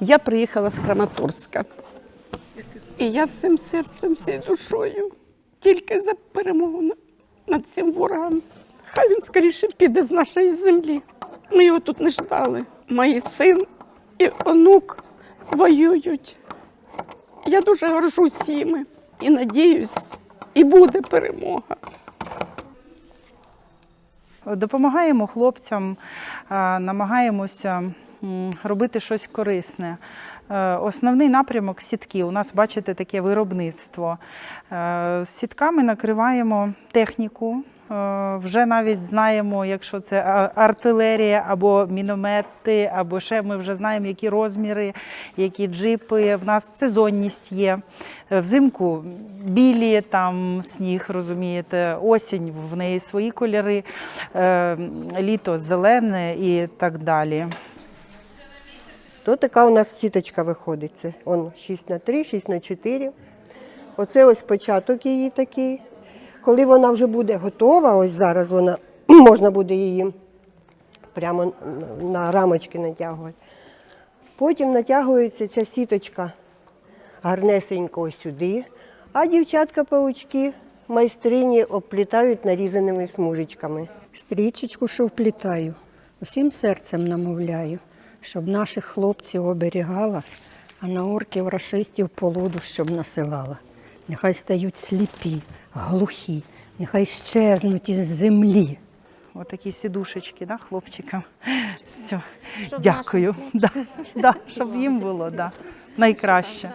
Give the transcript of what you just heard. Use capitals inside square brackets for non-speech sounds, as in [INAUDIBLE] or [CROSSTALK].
Я приїхала з Краматорська. І я всім серцем, всією душою, тільки за перемогу над цим ворогом. Хай він скоріше піде з нашої землі. Ми його тут не ждали. Мій син і онук воюють. Я дуже горжусь їми і надіюсь, і буде перемога. Допомагаємо хлопцям, намагаємося робити щось корисне. Е, Основний напрямок сітки. У нас, бачите, таке виробництво. Е, З сітками накриваємо техніку. Е, Вже навіть знаємо, якщо це артилерія або міномети, або ще ми вже знаємо, які розміри, які джипи. В нас сезонність є. Взимку білі, там сніг, розумієте, осінь в неї свої кольори, літо зелене і так далі. То така у нас сіточка виходить. Це он 6 на 3, 6 на 4. Оце ось початок її такий. Коли вона вже буде готова, ось зараз вона [CLEARS THROAT] можна буде її прямо на рамочки натягувати. Потім натягується ця сіточка гарнесенько ось сюди, а дівчатка-паучки майстрині обплітають нарізаними смужечками. Стрічечку, що вплітаю, усім серцем намовляю, щоб наших хлопців оберігала, а на орків рашистів полуду, щоб насилала. Нехай стають сліпі, глухі, нехай щезнуть із землі. Отакі сідушечки, да, хлопчикам. Все. Дякую. Да, да, щоб їм було да, найкраще.